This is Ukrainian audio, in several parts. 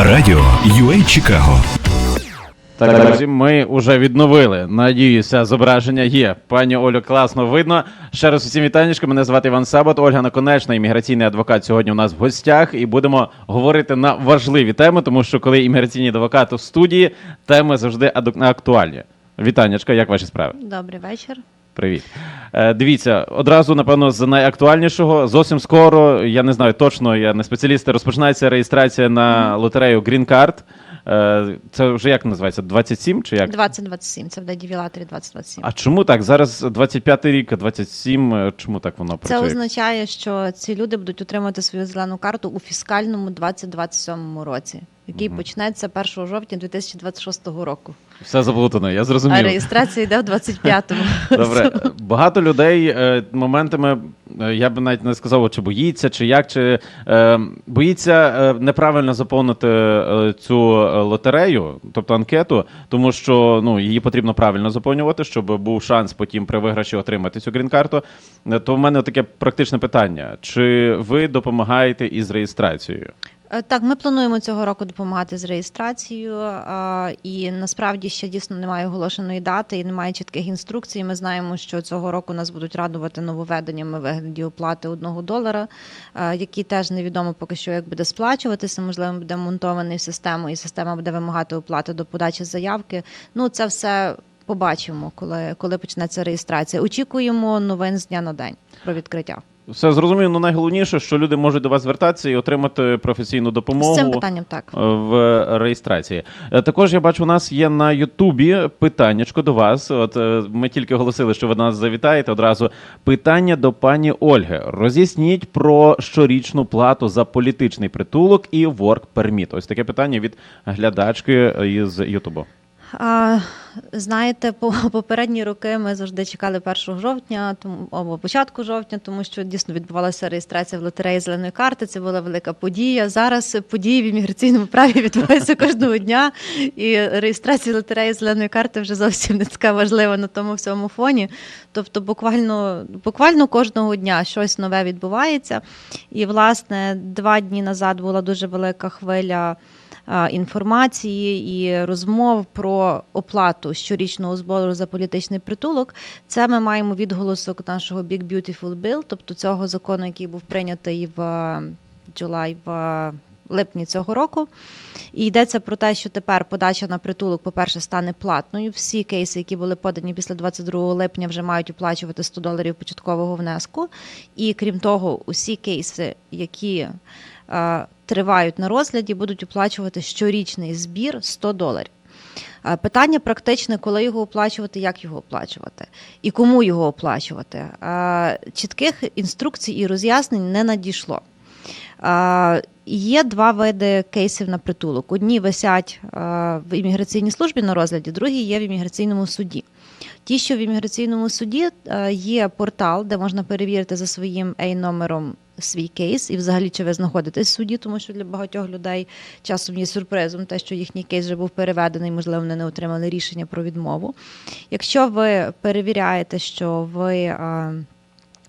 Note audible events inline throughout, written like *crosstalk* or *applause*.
Радіо UA Чикаго. Так, друзі, ми вже відновили. Надіюся, зображення є. Пані Олю, класно видно. Ще раз усім вітаннячка. Мене звати Іван Сабат, Ольга Наконечна, імміграційний адвокат сьогодні у нас в гостях. І будемо говорити на важливі теми, тому що коли імміграційний адвокат у студії, теми завжди актуальні. Вітаннячка, як ваші справи? Добрий вечір. Привіт. Е, дивіться, одразу, напевно, з найактуальнішого. Зовсім скоро, я не знаю точно, я не спеціаліст, розпочинається реєстрація на лотерею Green Card. Е, це вже як називається? 27 чи як? 2027, це в Дедівілаторі 2027. А чому так? Зараз 25 рік, а 27, е, чому так воно Це працює? означає, що ці люди будуть отримати свою зелену карту у фіскальному 2027 році, який почнеться 1 жовтня 2026 року. Все заплутано, я А зрозумів. реєстрація йде в 25-му. *laughs* Добре, багато людей е, моментами, е, я б навіть не сказав, чи боїться, чи як, чи е, боїться неправильно заповнити цю лотерею, тобто анкету, тому що ну, її потрібно правильно заповнювати, щоб був шанс потім при виграші отримати цю грін-карту. То в мене таке практичне питання: чи ви допомагаєте із реєстрацією? Е, Так, ми плануємо цього року допомагати з реєстрацією, і насправді ще дійсно немає оголошеної дати і немає чітких інструкцій. Ми знаємо, що цього року нас будуть радувати нововведеннями вигляді оплати одного долара, а, який теж невідомо поки що як буде сплачуватися. Можливо, буде монтований в систему, і система буде вимагати оплати до подачі заявки. Ну, це все побачимо, коли, коли почнеться реєстрація. Очікуємо новин з дня на день про відкриття. Все зрозуміло, ну найголовніше, що люди можуть до вас звертатися і отримати професійну допомогу. З цим питанням так. е, в реєстрації. Е, Також я бачу, у нас є на Ютубі питаннячко до вас. От е, ми тільки оголосили, що ви до нас завітаєте одразу. Питання до пані Ольги. Роз'ясніть про щорічну плату за політичний притулок і work permit. Ось таке питання від глядачки із Ютубу. А, знаєте, по *laughs* попередні роки ми завжди чекали 1 жовтня, тому або початку жовтня, тому що дійсно відбувалася реєстрація в лотереї зеленої карти. Це була велика подія. Зараз події в імміграційному праві *laughs* відбуваються кожного дня, і реєстрація лотереї зеленої карти вже зовсім не така важлива на тому всьому фоні. Тобто, буквально, буквально кожного дня щось нове відбувається. І, власне, два дні назад була дуже велика хвиля інформації і розмов про оплату щорічного збору за політичний притулок. Це ми маємо відголосок нашого Big Beautiful Bill, тобто цього закону, який був прийнятий в е, July, в е, липні цього року. І йдеться про те, що тепер подача на притулок, по-перше, стане платною. Всі кейси, які були подані після 22 липня, вже мають оплачувати 100 доларів початкового внеску. І крім того, усі кейси, які е, тривають на розгляді, будуть оплачувати щорічний збір 100 доларів. Е, Питання практичне, коли його оплачувати, як його оплачувати і кому його оплачувати. Е, Чітких інструкцій і роз'яснень не надійшло. Е, Є два види кейсів на притулок. Одні висять в імміграційній службі на розгляді, другі є в імміграційному суді. Ті, що в імміграційному суді е, є портал, де можна перевірити за своїм ей номером свій кейс, і взагалі чи ви знаходитесь в суді, тому що для багатьох людей часом є сюрпризом, те, що їхній кейс вже був переведений, можливо, вони не отримали рішення про відмову. Якщо ви перевіряєте, що ви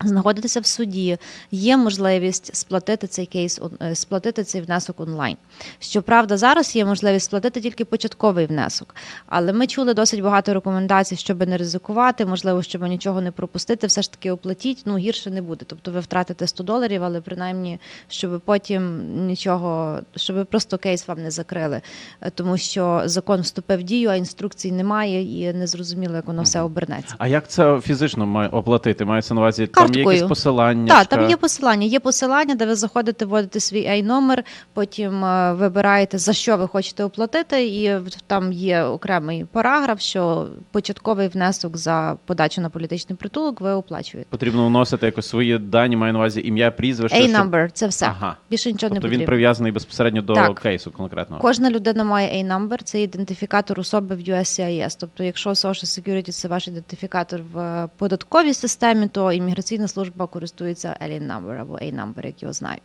знаходитеся в суді, є можливість сплатити цей кейс, е, сплатити цей внесок онлайн. Щоправда, зараз є можливість сплатити тільки початковий внесок. Але ми чули досить багато рекомендацій, щоб не ризикувати, можливо, щоб нічого не пропустити, все ж таки оплатіть, ну гірше не буде. Тобто ви втратите 100 доларів, але принаймні, щоб потім нічого, щоб просто кейс вам не закрили. Е, Тому що закон вступив в дію, а інструкцій немає, і не зрозуміло, як воно все обернеться. А як це фізично має оплатити? Мається на увазі там є якісь посилання? Так, там є посилання. Є посилання, де ви заходите, вводите свій A-номер, потім е, вибираєте за що ви хочете оплатити, і там є окремий параграф, що початковий внесок за подачу на політичний притулок ви оплачуєте. Потрібно вносити якось свої дані, маю на увазі ім'я, прізвище. щоб- A-number – це все. Ага. Більше нічого не Тобто потрібно. він прив'язаний безпосередньо до Так. кейсу конкретного. Кожна людина має A-number, це ідентифікатор особи в USCIS. Тобто, якщо Social Security – це ваш ідентифікатор в податковій системі, то імміграційна служба користується alien number або A-number, як його знають.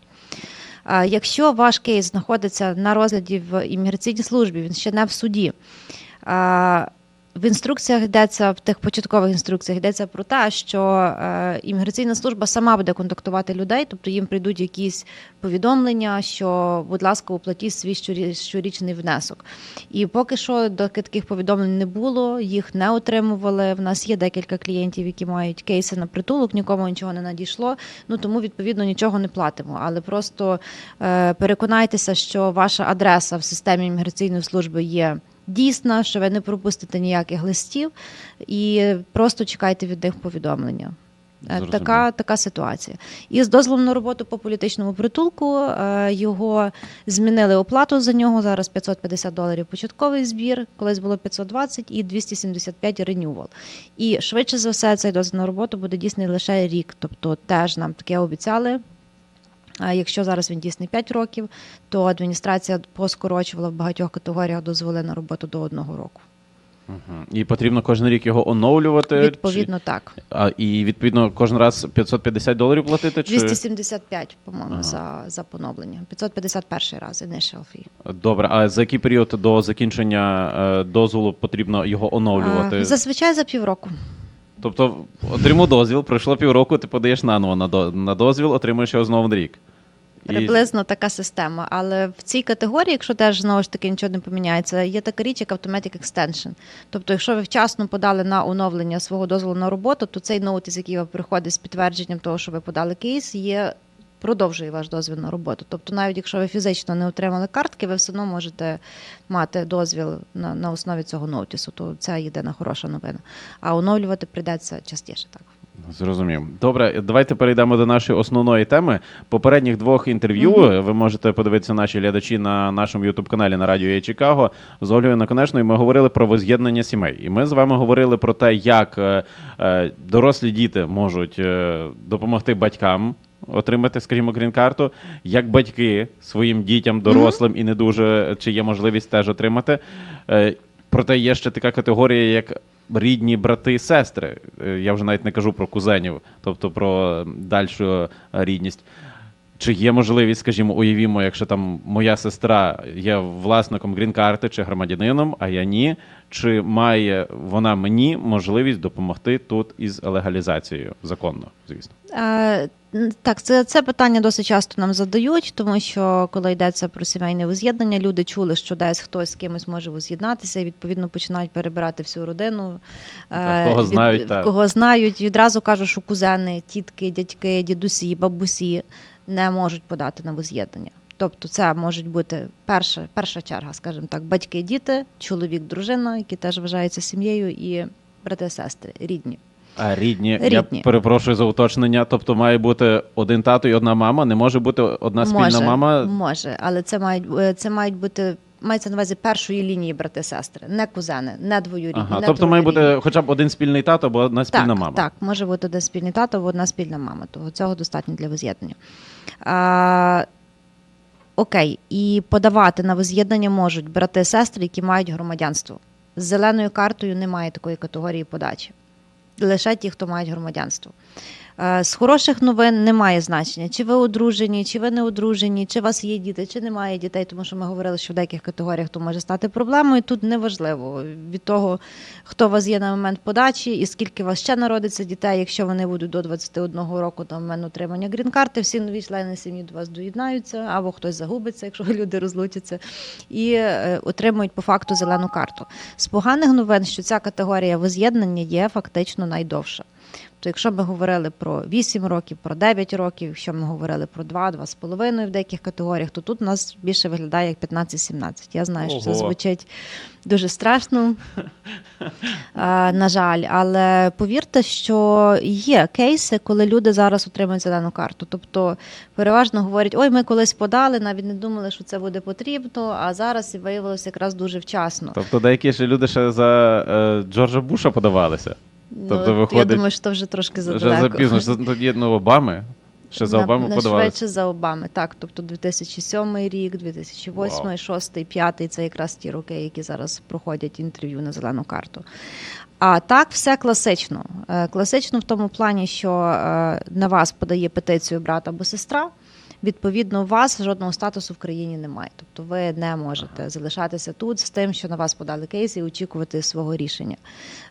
Якщо ваш кейс знаходиться на розгляді в імміграційній службі, він ще не в суді. В інструкціях йдеться в тих початкових інструкціях йдеться про те, що е, імміграційна служба сама буде контактувати людей, тобто їм прийдуть якісь повідомлення, що, будь ласка, оплатіть свій щорічний внесок. І поки що доки таких повідомлень не було, їх не отримували. В нас є декілька клієнтів, які мають кейси на притулок, нікому нічого не надійшло. Ну тому відповідно нічого не платимо. Але просто е, переконайтеся, що ваша адреса в системі імміграційної служби є. Дійсна, що ви не пропустите ніяких листів, і просто чекайте від них повідомлення. Е, Така, така ситуація. І з дозволом на роботу по політичному притулку е, його змінили оплату за нього. Зараз 550 доларів початковий збір, колись було 520 і 275 ренювал. І швидше за все цей дозвіл на роботу буде дійсний лише рік. Тобто теж нам таке обіцяли. А якщо зараз він дійсний 5 років, то адміністрація поскорочувала в багатьох категоріях дозволи на роботу до одного року. Мгм. І потрібно кожен рік його оновлювати. Відповідно, так. А, і відповідно кожен раз 550 доларів платити? Чи... 275, по-моєму, Ага. за, за поновлення. 551 раз initial fee. Добре, а за який період до закінчення е, дозволу потрібно його оновлювати? А, зазвичай за півроку. Тобто отримав дозвіл, пройшло півроку, ти подаєш наново на, до... на дозвіл, отримуєш його знову на рік. І- Приблизно така система. Але в цій категорії, якщо теж знову ж таки нічого не поміняється, є така річ, як Automatic Extension. Тобто, якщо ви вчасно подали на оновлення свого дозволу на роботу, то цей ноутис, який вам приходить з підтвердженням того, що ви подали кейс, є. Продовжує ваш дозвіл на роботу. Тобто, навіть якщо ви фізично не отримали картки, ви все одно можете мати дозвіл на, на основі цього ноутису. То це єдина хороша новина. А оновлювати прийдеться частіше так. Зрозумів. Добре, давайте перейдемо до нашої основної теми. Попередніх двох інтерв'ю ви можете подивитися наші глядачі на нашому ютуб каналі на радіо «Є Чикаго з Ольгою Наконечною. Ми говорили про воз'єднання сімей. І ми з вами говорили про те, як е, е, дорослі діти можуть е, допомогти батькам. Отримати, скажімо, грін-карту, як батьки своїм дітям, дорослим і не дуже чи є можливість теж отримати. Е, Проте є ще така категорія, як рідні брати і сестри. Е, Я вже навіть не кажу про кузенів, тобто про дальшу рідність. Чи є можливість, скажімо, уявімо, якщо там моя сестра є власником грін-карти чи громадянином, а я ні, чи має вона мені можливість допомогти тут із легалізацією законно, звісно. Е, Так, це, це питання досить часто нам задають, тому що коли йдеться про сімейне воз'єднання, люди чули, що десь хтось з кимось може воз'єднатися, і відповідно починають перебирати всю родину. Так, Е, кого знають, так. кого знають. Відразу кажуть, що кузени, тітки, дядьки, дідусі, бабусі не можуть подати на воз'єднання. Тобто це можуть бути перша, перша черга, скажімо так, батьки, діти, чоловік, дружина, які теж вважаються сім'єю, і брати, сестри, рідні. А рідні, я перепрошую за уточнення. Тобто має бути один тато і одна мама, не може бути одна спільна може, мама. Може, але це мають це мають бути мається на увазі першої лінії брати-сестри, не кузени, не двоюрідні. Ага, не тобто має бути хоча б один спільний тато або одна спільна так, мама. Так, може бути один спільний тато або одна спільна мама. Того цього достатньо для воз'єднання. Окей, і подавати на воз'єднання можуть брати-сестри, які мають громадянство. З зеленою картою немає такої категорії подачі. Лише ті, хто мають громадянство. Е, З хороших новин немає значення, чи ви одружені, чи ви не одружені, чи у вас є діти, чи немає дітей, тому що ми говорили, що в деяких категоріях то може стати проблемою. Тут неважливо від того, хто у вас є на момент подачі і скільки у вас ще народиться дітей. Якщо вони будуть до 21 року на момент отримання грін-карти, всі нові члени сім'ї до вас доєднаються, або хтось загубиться, якщо *laughs* люди розлучаться, і е, отримують по факту зелену карту. З поганих новин, що ця категорія воз'єднання є фактично найдовша. То якщо ми говорили про 8 років, про 9 років, якщо ми говорили про 2, 2,5 в деяких категоріях, то тут у нас більше виглядає як 15-17. Я знаю, що це звучить дуже страшно, *laughs* на жаль, але повірте, що є кейси, коли люди зараз отримують зелену карту. Тобто переважно говорять, ой, ми колись подали, навіть не думали, що це буде потрібно, а зараз виявилося якраз дуже вчасно. Тобто деякі ще люди ще за е, Джорджа Буша подавалися. Тобто, ну, виходить, я думаю, що вже трошки Вже задалеко. запізно. Що Тоді ну, Обами. Ще за Обами на подавалися. швидше за Обами, так. Тобто 2007 рік, 2008, Вау. 2006, 2005 це якраз ті роки, які зараз проходять інтерв'ю на зелену карту. А так, все класично. Е, Класично в тому плані, що е, на вас подає петицію брат або сестра. Відповідно у вас жодного статусу в країні немає. Тобто ви не можете залишатися тут з тим, що на вас подали кейс і очікувати свого рішення.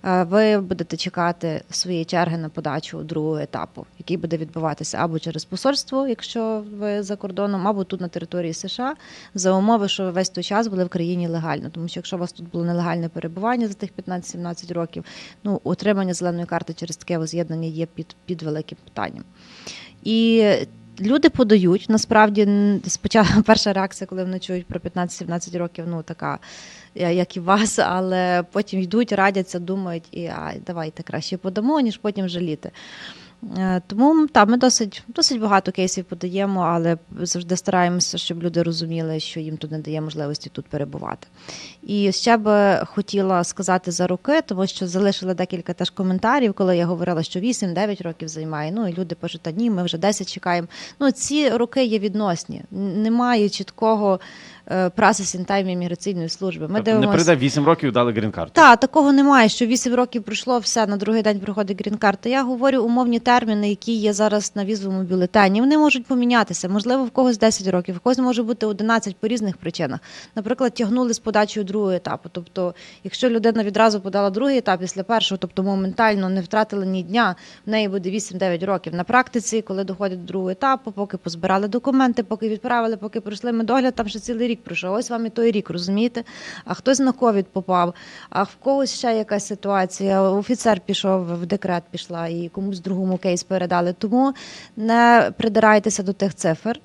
Е, Ви будете чекати своєї черги на подачу другого етапу, який буде відбуватися або через посольство, якщо ви за кордоном, або тут на території США, за умови, що ви весь той час були в країні легально. Тому що якщо у вас тут було нелегальне перебування за тих 15-17 років, ну отримання зеленої карти через таке воз'єднання є під, під великим питанням. І люди подають. Насправді, спочатку *laughs* перша реакція, коли вони чують про 15-17 років, ну така, як і вас, але потім йдуть, радяться, думають, і а, давайте краще подамо, ніж потім жаліти. Е, Тому так, ми досить, досить багато кейсів подаємо, але завжди стараємося, щоб люди розуміли, що їм тут не дає можливості тут перебувати. І ще би хотіла сказати за роки, тому що залишили декілька теж коментарів, коли я говорила, що 8-9 років займає. Ну і люди пишуть, та ні, ми вже 10 чекаємо. Ну ці роки є відносні. Немає чіткого е, processing time імміграційної служби. Ми Тобто не прийде 8 років, дали грін-карту. Так, такого немає, що 8 років пройшло, все, на другий день приходить грін-карта. Я говорю умовні терміни, які є зараз на візовому бюлетені. Вони можуть помінятися. Можливо, в когось 10 років, в когось може бути 11 по різних причинах. Наприклад, тягнули з подачею другого етапу. Тобто, якщо людина відразу подала другий етап після першого, тобто моментально не втратила ні дня, в неї буде 8-9 років. На практиці, коли доходять до другого етапу, поки позбирали документи, поки відправили, поки пройшли медогляд, там ще цілий рік пройшов. Ось вам і той рік, розумієте? А хтось на ковід попав, а в когось ще якась ситуація. Офіцер пішов в декрет, пішла і комусь другому кейс передали. Тому не придирайтеся до тих цифр.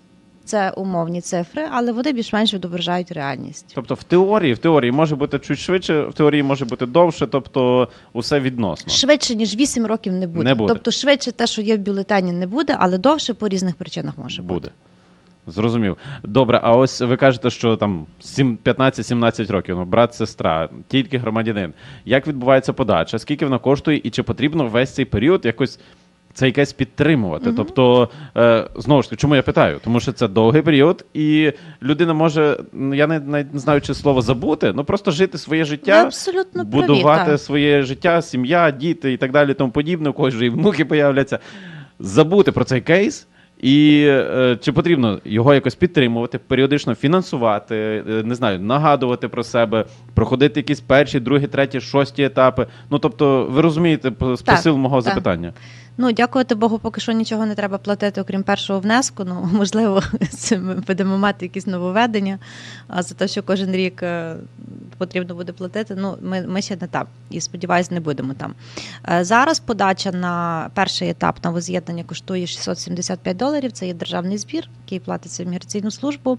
Це умовні цифри, але вони більш-менш відображають реальність. Тобто в теорії, в теорії може бути чуть швидше, в теорії може бути довше, тобто усе відносно. Швидше ніж 8 років не буде. Не буде. Тобто швидше те, що є в бюлетені, не буде, але довше по різних причинах може бути. Зрозумів. Добре, а ось ви кажете, що там сім- 15-17 років, ну, брат, сестра, тільки громадянин. Як відбувається подача? Скільки вона коштує, і чи потрібно весь цей період якось цей кейс підтримувати? Тобто, е, знову ж таки, чому я питаю? Тому що це довгий період, і людина може, ну, я не, не знаю, чи слово забути, ну просто жити своє життя. абсолютно праві, будувати так. своє життя, сім'я, діти і так далі, тому подібне, у когось вже і внуки появляться. Забути про цей кейс. І е, чи потрібно його якось підтримувати, періодично фінансувати, е, не знаю, нагадувати про себе, проходити якісь перші, другі, треті, шості етапи. Ну тобто, ви розумієте по- з Так, посил мого так. запитання. Ну, дякувати Богу, поки що нічого не треба платити, окрім першого внеску. Ну, *laughs* можливо, це ми будемо мати якісь нововведення. А за те, що кожен рік е, потрібно буде платити, ну ми, ми ще не там. І сподіваюся, не будемо там. Е, Зараз подача на перший етап на воз'єднання коштує 675 доларів. Це є державний збір, який платиться в міграційну службу.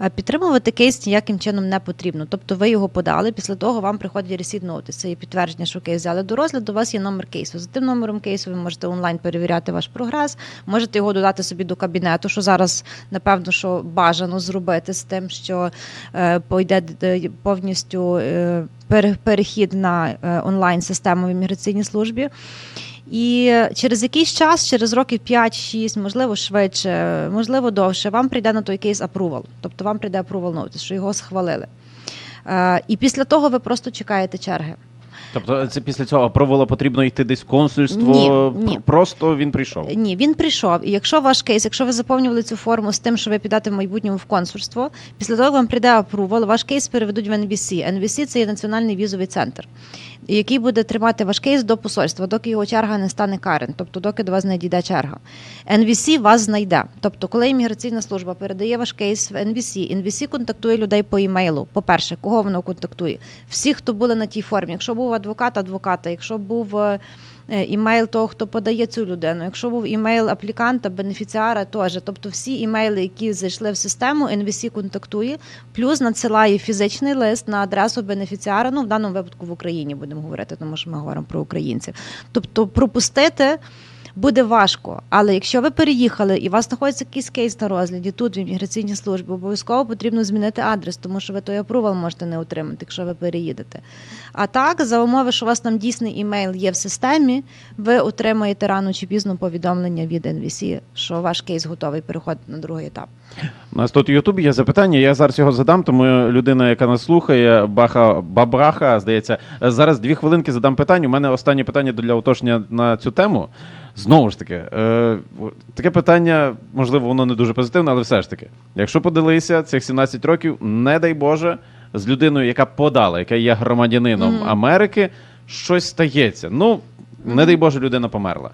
Е, Підтримувати кейс ніяким чином не потрібно. Тобто ви його подали, після того вам receipt notice. Це є підтвердження, що кейс взяли до розгляду. У вас є номер кейсу. За тим номером кейсу ви можете онлайн перевіряти ваш прогрес, можете його додати собі до кабінету, що зараз напевно що бажано зробити з тим, що е, пойде е, повністю е, перехід на онлайн систему в імміграційній службі. І через якийсь час, через років 5-6, можливо, швидше, можливо, довше, вам прийде на той кейс approval. Тобто вам прийде approval notice, що його схвалили. І після того ви просто чекаєте черги. Тобто, це після цього провола потрібно йти десь в консульство. Ні, ні. Просто він прийшов. Ні, він прийшов. І якщо ваш кейс, якщо ви заповнювали цю форму з тим, що ви підете в майбутньому в консульство, після того вам прийде апрувал, ваш кейс переведуть в NVC. NVC – це є національний візовий центр, який буде тримати ваш кейс до посольства, доки його черга не стане карен, тобто доки до вас не дійде черга. NVC вас знайде. Тобто, коли імміграційна служба передає ваш кейс в NVC, NVC контактує людей по імейлу. По-перше, кого воно контактує? Всі, хто були на тій формі. Якщо був адвокат, адвоката, якщо був. е, е, імейл того, хто подає цю людину. Якщо був імейл апліканта, бенефіціара, теж. Тобто всі імейли, які зайшли в систему, NVC контактує, плюс надсилає фізичний лист на адресу бенефіціара. Ну, в даному випадку в Україні будемо говорити, тому що ми говоримо про українців. Тобто пропустити. Буде важко, але якщо ви переїхали і у вас знаходиться якийсь кейс на розгляді тут в імміграційній службі, обов'язково потрібно змінити адрес, тому що ви той апрувал можете не отримати, якщо ви переїдете. А так, за умови, що у вас там дійсний імейл є в системі, ви отримаєте рано чи пізно повідомлення від NVC, що ваш кейс готовий переходити на другий етап. У нас тут в Ютубі є запитання. Я зараз його задам, тому людина, яка нас слухає, Баха Бабраха, здається, зараз дві хвилинки задам питання. У мене останнє питання для уточнення на цю тему. Знову ж таки, е, таке питання, можливо, воно не дуже позитивне, але все ж таки, якщо подалися цих 17 років, не дай Боже, з людиною, яка подала, яка є громадянином. Америки, щось стається. Ну, не дай Боже, людина померла.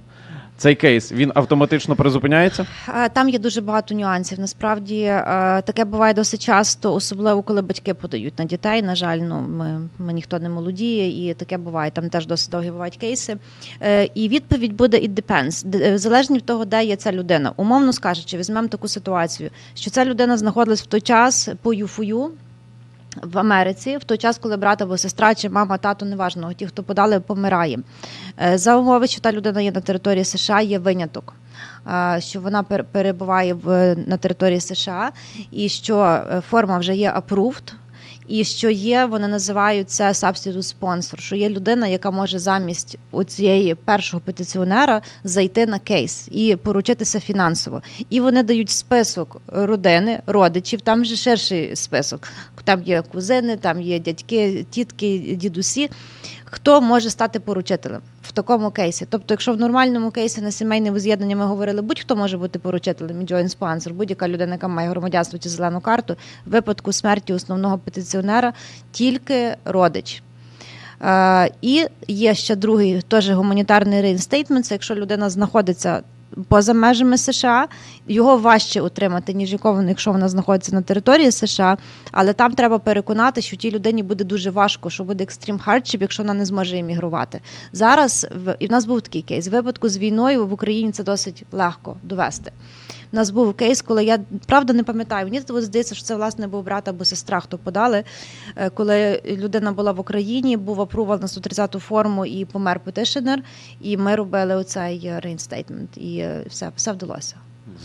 Цей кейс він автоматично призупиняється. Е, Там є дуже багато нюансів. Насправді е, таке буває досить часто, особливо коли батьки подають на дітей. На жаль, ну ми, ми ніхто не молодіє, і таке буває. Там теж досить довгі бувають кейси. Е, І відповідь буде it depends, залежно від того, де є ця людина. Умовно скажучи, візьмемо таку ситуацію, що ця людина знаходилась в той час по ЮФУ. В Америці в той час, коли брат або сестра, чи мама, тато, неважно, ті, хто подали, помирає. Е, За умови, що та людина є на території США, є виняток. е, Що вона пер- перебуває на території США, і що е, форма вже є approved, і що є, вони називають це substitute спонсор, що є людина, яка може замість цієї першого петиціонера зайти на кейс і поручитися фінансово. І вони дають список родини, родичів, там вже ширший список. Там є кузини, там є дядьки, тітки, дідусі. Хто може стати поручителем в такому кейсі? Тобто, якщо в нормальному кейсі на сімейне воз'єднання ми говорили, будь-хто може бути поручителем і joint sponsor, будь-яка людина, яка має громадянство чи зелену карту, в випадку смерті основного петиціонера тільки родич. Е, і є ще другий теж гуманітарний реінстейтмент, це якщо людина знаходиться поза межами США, його важче отримати, ніж якого, якщо вона знаходиться на території США, але там треба переконати, що тій людині буде дуже важко, що буде екстрім хардшіп, якщо вона не зможе іммігрувати. Зараз в і в нас був такий кейс. Випадку з війною в Україні це досить легко довести. Нас був кейс, коли я правда не пам'ятаю. Мені здається, що це власне був брат або сестра, хто подали. Е, Коли людина була в Україні, був апрувал на 130-ту форму і помер петишенер, і ми робили оцей реінстейтмент. І е, все, все вдалося.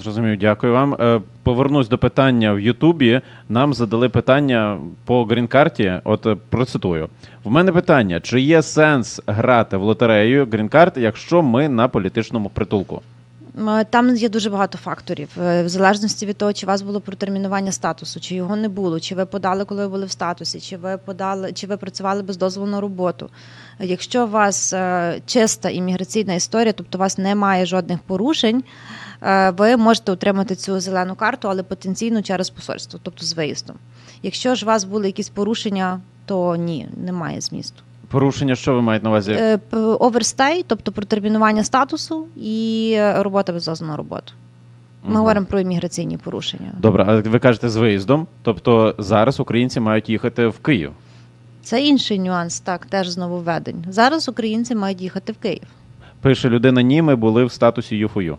Зрозумів, дякую вам. Е, Повернусь до питання в Ютубі. Нам задали питання по грін-карті. От процитую: в мене питання: чи є сенс грати в лотерею грін-карт, якщо ми на політичному притулку? М, Там є дуже багато факторів, е, в залежності від того, чи у вас було протермінування статусу, чи його не було, чи ви подали, коли ви були в статусі, чи ви подали, чи ви працювали без дозволу на роботу. Якщо у вас е, чиста імміграційна історія, тобто у вас немає жодних порушень, е, ви можете отримати цю зелену карту, але потенційно через посольство, тобто з виїздом. Якщо ж у вас були якісь порушення, то ні, немає змісту. Порушення, що ви маєте на увазі? Е, п- Оверстей, тобто протермінування статусу і робота без дозволу на роботу. Ми Мгм. говоримо про імміграційні порушення. Добре, а ви кажете з виїздом. Тобто зараз українці мають їхати в Київ. Це інший нюанс, так, теж знову введень. Зараз українці мають їхати в Київ. Пише людина, ні, ми були в статусі ЮФОЮ.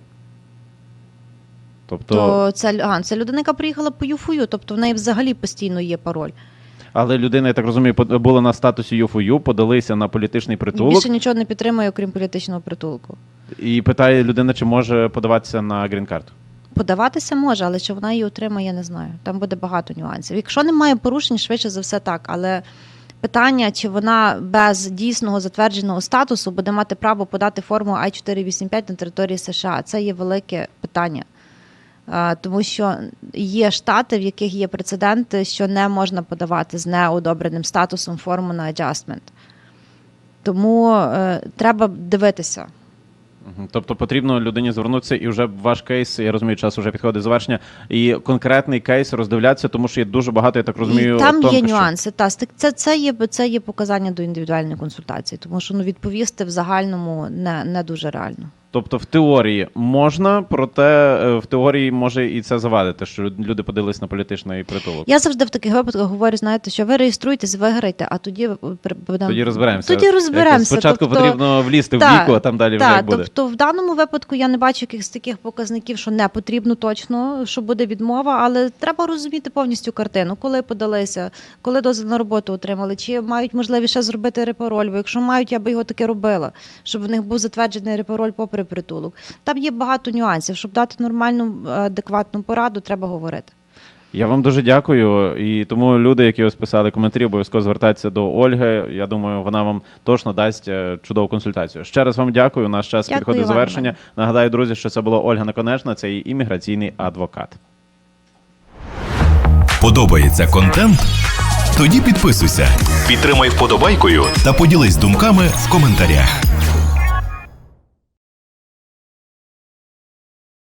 Тобто, То це, лю- а, це людина, яка приїхала по ЮФУ, тобто в неї взагалі постійно є пароль. Але людина, я так розумію, була на статусі ЮФОЮ, подалися на політичний притулок Більше нічого не підтримує, окрім політичного притулку. і питає людина, чи може подаватися на грін-карту. Подаватися може, але чи вона її отримає, я не знаю. Там буде багато нюансів. Якщо немає порушень, швидше за все так. Але питання, чи вона без дійсного затвердженого статусу буде мати право подати форму I-485 на території США, це є велике питання. Тому що є штати, в яких є прецеденти, що не можна подавати з неодобреним статусом форму на аджастмент. Тому е, треба дивитися. Тобто потрібно людині звернутися і вже ваш кейс, я розумію, час вже підходить до завершення, і конкретний кейс роздивлятися, тому що є дуже багато, я так розумію, І там є тонкощів. нюанси. Та це, це є це є показання до індивідуальної консультації, тому що ну відповісти в загальному не, не дуже реально. Тобто в теорії можна, проте е, в теорії може і це завадити, що люди подивились на політичний притулок. Я завжди в таких випадках говорю: знаєте, що ви реєструєтесь, виграйте, а тоді будемо- Тоді розберемося. Тоді розберемося. Спочатку тобто, потрібно влізти в віку, а там далі вже як буде. тобто в даному випадку я не бачу якихось таких показників, що не потрібно точно, що буде відмова, але треба розуміти повністю картину, коли подалися, коли дозвіл на роботу отримали, чи мають можливість ще зробити репароль, бо якщо мають, я би його таки робила, щоб в них був затверджений репароль попри притулок. Там є багато нюансів. Щоб дати нормальну адекватну пораду, треба говорити. Я вам дуже дякую. І тому люди, які ось писали коментарі, обов'язково звертайтеся до Ольги. Я думаю, вона вам точно дасть е, чудову консультацію. Ще раз вам дякую. Наш час Дякую підходить до завершення. Нагадаю, друзі, що це була Ольга Наконечна, це її імміграційний адвокат. Подобається контент? Тоді підписуйся, підтримай вподобайкою та поділись думками в коментарях.